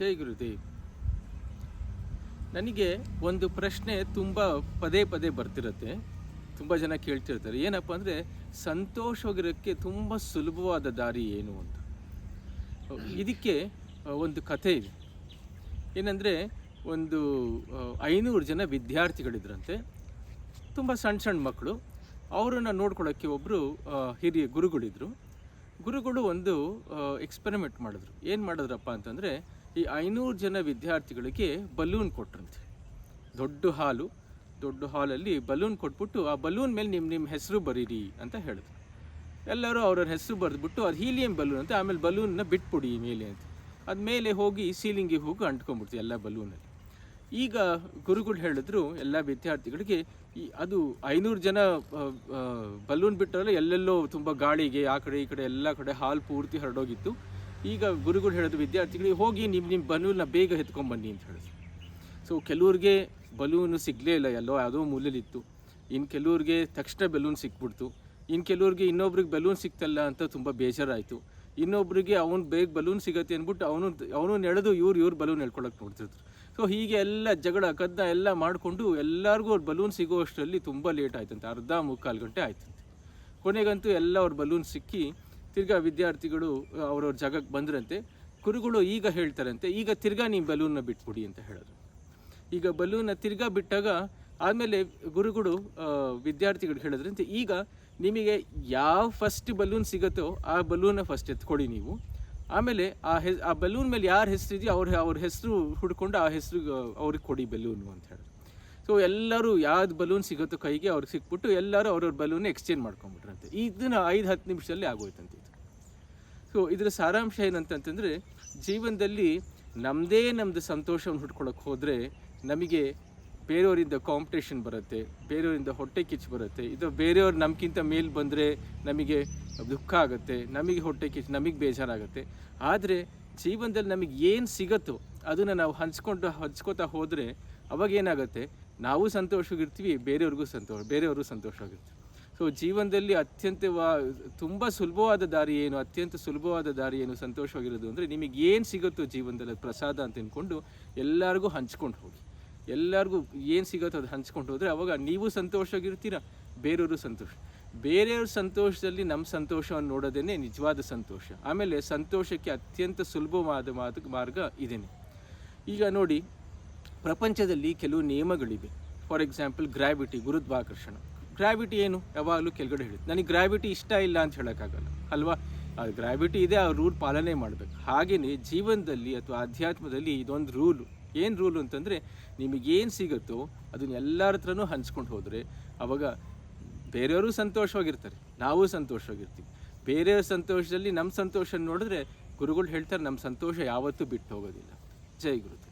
ಜೈ ಗುರುದೇವ್ ನನಗೆ ಒಂದು ಪ್ರಶ್ನೆ ತುಂಬ ಪದೇ ಪದೇ ಬರ್ತಿರುತ್ತೆ. ತುಂಬ ಜನ ಕೇಳ್ತಿರ್ತಾರೆ. ಏನಪ್ಪ ಅಂದರೆ ಸಂತೋಷವಾಗಿರೋಕ್ಕೆ ತುಂಬ ಸುಲಭವಾದ ದಾರಿ ಏನು ಅಂತ. ಇದಕ್ಕೆ ಒಂದು ಕಥೆ ಇದೆ. ಏನಂದರೆ ಒಂದು ಐನೂರು ಜನ ವಿದ್ಯಾರ್ಥಿಗಳಿದ್ರಂತೆ. ತುಂಬ ಸಣ್ಣ ಸಣ್ಣ ಮಕ್ಕಳು. ಅವರನ್ನು ನೋಡ್ಕೊಳ್ಳೋಕ್ಕೆ ಒಬ್ಬರು ಹಿರಿಯ ಗುರುಗಳಿದ್ದರು ಗುರುಗಳು ಒಂದು ಎಕ್ಸ್ಪೆರಿಮೆಂಟ್ ಮಾಡಿದ್ರು. ಏನು ಮಾಡಿದ್ರಪ್ಪ ಅಂತಂದರೆ ಈ ಐನೂರು ಜನ ವಿದ್ಯಾರ್ಥಿಗಳಿಗೆ ಬಲೂನ್ ಕೊಟ್ರಂತೆ. ದೊಡ್ಡ ಹಾಲು, ದೊಡ್ಡ ಹಾಲಲ್ಲಿ ಬಲೂನ್ ಕೊಟ್ಬಿಟ್ಟು ಆ ಬಲೂನ್ ಮೇಲೆ ನಿಮ್ಮ ನಿಮ್ಮ ಹೆಸರು ಬರೀರಿ ಅಂತ ಹೇಳಿದ್ರು. ಎಲ್ಲರೂ ಅವ್ರವ್ರ ಹೆಸರು ಬರೆದ್ಬಿಟ್ಟು ಅದು ಹೀಲಿಯಂ ಬಲೂನ್ ಅಂತ, ಆಮೇಲೆ ಬಲೂನ್ನ ಬಿಟ್ಬಿಡಿ ಮೇಲೆ ಅಂತ. ಅದು ಮೇಲೆ ಹೋಗಿ ಸೀಲಿಂಗಿಗೆ ಹೋಗಿ ಅಂಟ್ಕೊಂಡ್ಬಿಡ್ತು ಎಲ್ಲ ಬಲೂನಲ್ಲಿ. ಈಗ ಗುರುಗಳು ಹೇಳಿದ್ರು ಎಲ್ಲ ವಿದ್ಯಾರ್ಥಿಗಳಿಗೆ ಈ ಅದು ಐನೂರು ಜನ ಬಲೂನ್ ಬಿಟ್ಟರೆ ಎಲ್ಲೆಲ್ಲೋ ತುಂಬ ಗಾಳಿಗೆ, ಆ ಕಡೆ ಈ ಕಡೆ ಎಲ್ಲ ಕಡೆ ಹಾಲು ಪೂರ್ತಿ ಹರಡೋಗಿತ್ತು. ಈಗ ಗುರುಗಳು ಹೇಳೋದು ವಿದ್ಯಾರ್ಥಿಗಳಿಗೆ ಹೋಗಿ ನಿಮ್ಮ ನಿಮ್ಮ ಬಲೂನ್ನ ಬೇಗ ಎತ್ಕೊಂಬನ್ನಿ ಅಂತ ಹೇಳಿದ್ರು. ಸೊ ಕೆಲವ್ರಿಗೆ ಬಲೂನು ಸಿಗಲೇ ಇಲ್ಲ ಎಲ್ಲೋ, ಯಾವುದೋ ಮೂಲೆಯಲ್ಲಿತ್ತು. ಇನ್ನು ಕೆಲವ್ರಿಗೆ ತಕ್ಷಣ ಬೆಲೂನ್ ಸಿಕ್ಬಿಡ್ತು. ಇನ್ನು ಕೆಲವ್ರಿಗೆ ಇನ್ನೊಬ್ರಿಗೆ ಬಲೂನ್ ಸಿಕ್ತಲ್ಲ ಅಂತ ತುಂಬ ಬೇಜಾರಾಯಿತು. ಇನ್ನೊಬ್ರಿಗೆ ಅವ್ನು ಬೇಗ ಬಲೂನ್ ಸಿಗತ್ತೆ ಅಂದ್ಬಿಟ್ಟು ಅವನು ಅವನು ಎಳೆದು ಇವ್ರು ಇವ್ರು ಬಲೂನ್ ಹೇಳ್ಕೊಳಕ್ಕೆ ನೋಡ್ತಿದ್ರು. ಸೊ ಹೀಗೆ ಎಲ್ಲ ಜಗಳ ಕದ್ದ ಎಲ್ಲ ಮಾಡಿಕೊಂಡು ಎಲ್ಲರಿಗೂ ಅವ್ರು ಬಲೂನ್ ಸಿಗೋ ಅಷ್ಟರಲ್ಲಿ ತುಂಬ ಲೇಟ್ ಆಯ್ತಂತೆ. ಅರ್ಧ ಮುಕ್ಕಾಲು ಗಂಟೆ ಆಯ್ತಂತೆ. ಕೊನೆಗಂತೂ ಎಲ್ಲ ಅವ್ರ ಬಲೂನ್ ಸಿಕ್ಕಿ ತಿರ್ಗಾ ವಿದ್ಯಾರ್ಥಿಗಳು ಅವ್ರವ್ರ ಜಾಗಕ್ಕೆ ಬಂದ್ರಂತೆ, ಕುರುಗಳು ಈಗ ಹೇಳ್ತಾರಂತೆ, ಈಗ ತಿರ್ಗಾ ನೀವು ಬಲೂನ್ನ ಬಿಟ್ಬಿಡಿ ಅಂತ ಹೇಳೋದು. ಈಗ ಬಲೂನ್ನ ತಿರ್ಗಾ ಬಿಟ್ಟಾಗ ಆಮೇಲೆ ಗುರುಗಳು ವಿದ್ಯಾರ್ಥಿಗಳು ಹೇಳಿದ್ರಂತೆ, ಈಗ ನಿಮಗೆ ಯಾವ ಫಸ್ಟ್ ಬಲೂನ್ ಸಿಗುತ್ತೋ, ಆ ಬಲೂನ ಫಸ್ಟ್ ಎತ್ಕೊಡಿ ನೀವು. ಆಮೇಲೆ ಆ ಹೆ, ಆ ಬಲೂನ್ ಮೇಲೆ ಯಾರ ಹೆಸರು ಇದೆಯೋ ಅವ್ರ ಅವ್ರ ಹೆಸರು ಹುಡ್ಕೊಂಡು ಆ ಹೆಸರು ಅವ್ರಿಗೆ ಕೊಡಿ ಬಲೂನು ಅಂತ ಹೇಳಿ. ಸೊ ಎಲ್ಲರೂ ಯಾವ್ದು ಬಲೂನ್ ಸಿಗುತ್ತೋ ಕೈಗೆ ಅವ್ರಿಗೆ ಸಿಕ್ಬಿಟ್ಟು ಎಲ್ಲರೂ ಅವ್ರವ್ರ ಬಲೂನ್ ಎಕ್ಸ್ಚೇಂಜ್ ಮಾಡ್ಕೊಂಡ್ಬಿಟ್ರಂತೆ. ಇದನ್ನ ಐದು, ಹತ್ತು ನಿಮಿಷದಲ್ಲಿ ಆಗೋಯ್ತಂತೆ. ಸೊ ಇದರ ಸಾರಾಂಶ ಏನಂತಂತಂದರೆ, ಜೀವನದಲ್ಲಿ ನಮ್ಮದೇ ನಮ್ಮದು ಸಂತೋಷವನ್ನು ಹುಡ್ಕೊಳಕ್ಕೆ ಹೋದರೆ ನಮಗೆ ಬೇರೆಯವರಿಂದ ಕಾಂಪಿಟೇಷನ್ ಬರುತ್ತೆ, ಬೇರೆಯವರಿಂದ ಹೊಟ್ಟೆ ಕಿಚ್ಚು ಬರುತ್ತೆ, ಇದು ಬೇರೆಯವ್ರು ನಮ್ಗಿಂತ ಮೇಲ್ ಬಂದರೆ ನಮಗೆ ದುಃಖ ಆಗುತ್ತೆ, ನಮಗೆ ಹೊಟ್ಟೆ ಕಿಚ್ಚು, ನಮಗೆ ಬೇಜಾರಾಗುತ್ತೆ. ಆದರೆ ಜೀವನದಲ್ಲಿ ನಮಗೆ ಏನು ಸಿಗುತ್ತೋ ಅದನ್ನು ನಾವು ಹಂಚ್ಕೊಂಡು, ಹಂಚ್ಕೋತಾ ಹೋದರೆ ಅವಾಗ ಏನಾಗುತ್ತೆ? ನಾವು ಸಂತೋಷವಾಗಿರ್ತೀವಿ, ಬೇರೆಯವ್ರಿಗೂ ಸಂತೋಷ ಬೇರೆಯವರು ಸಂತೋಷವಾಗಿರ್ತೀವಿ. ಸೊ ಜೀವನದಲ್ಲಿ ಅತ್ಯಂತ ತುಂಬ ಸುಲಭವಾದ ದಾರಿ ಏನು, ಅತ್ಯಂತ ಸುಲಭವಾದ ದಾರಿ ಏನು ಸಂತೋಷವಾಗಿರೋದು ಅಂದರೆ ನಿಮಗೆ ಏನು ಸಿಗುತ್ತೋ ಜೀವನದಲ್ಲಿ ಪ್ರಸಾದ ಅಂತ ಅಂದ್ಕೊಂಡು ಎಲ್ಲರಿಗೂ ಹಂಚ್ಕೊಂಡು ಹೋಗಿ. ಎಲ್ಲರಿಗೂ ಏನು ಸಿಗುತ್ತೋ ಅದು ಹಂಚ್ಕೊಂಡು ಹೋದರೆ ಅವಾಗ ನೀವು ಸಂತೋಷವಾಗಿರ್ತೀರ? ಬೇರೆಯವರು ಸಂತೋಷ. ಬೇರೆಯವ್ರ ಸಂತೋಷದಲ್ಲಿ ನಮ್ಮ ಸಂತೋಷವನ್ನು ನೋಡೋದೇ ನಿಜವಾದ ಸಂತೋಷ. ಆಮೇಲೆ ಸಂತೋಷಕ್ಕೆ ಅತ್ಯಂತ ಸುಲಭವಾದ ಮಾತು, ಮಾರ್ಗ ಇದೇನೆ. ಈಗ ನೋಡಿ, ಪ್ರಪಂಚದಲ್ಲಿ ಕೆಲವು ನಿಯಮಗಳಿವೆ. ಫಾರ್ ಎಕ್ಸಾಂಪಲ್ ಗ್ರಾವಿಟಿ ಗುರುತ್ವಾಕರ್ಷಣ. ಗ್ರಾವಿಟಿ ಏನು? ಯಾವಾಗಲೂ ಕೆಳಗಡೆ ಹೇಳುತ್ತೆ ನನಗೆ ಗ್ರಾವಿಟಿ ಇಷ್ಟ ಇಲ್ಲ ಅಂತ ಹೇಳೋಕ್ಕಾಗಲ್ಲ. ಅಲ್ವಾ? ಆ ಗ್ರಾವಿಟಿ ಇದೆ, ಆ ರೂಲ್ ಪಾಲನೆ ಮಾಡಬೇಕು. ಹಾಗೆಯೇ ಜೀವನದಲ್ಲಿ ಅಥವಾ ಅಧ್ಯಾತ್ಮದಲ್ಲಿ ಇದೊಂದು ರೂಲು ಏನು ರೂಲು ಅಂತಂದರೆ ನಿಮಗೇನು ಸಿಗುತ್ತೋ ಅದನ್ನ ಎಲ್ಲರ ಹತ್ರನೂ ಹಂಚ್ಕೊಂಡು ಹೋದರೆ ಅವಾಗ ಬೇರೆಯವರು ಸಂತೋಷವಾಗಿರ್ತಾರೆ. ನಾವು ಸಂತೋಷವಾಗಿರ್ತೀವಿ. ಬೇರೆಯವ್ರ ಸಂತೋಷದಲ್ಲಿ ನಮ್ಮ ಸಂತೋಷ ನೋಡಿದ್ರೆ ಗುರುಗಳು ಹೇಳ್ತಾರೆ ನಮ್ಮ ಸಂತೋಷ ಯಾವತ್ತೂ ಬಿಟ್ಟು ಹೋಗೋದಿಲ್ಲ. ಜೈ ಗುರುದೇವ್.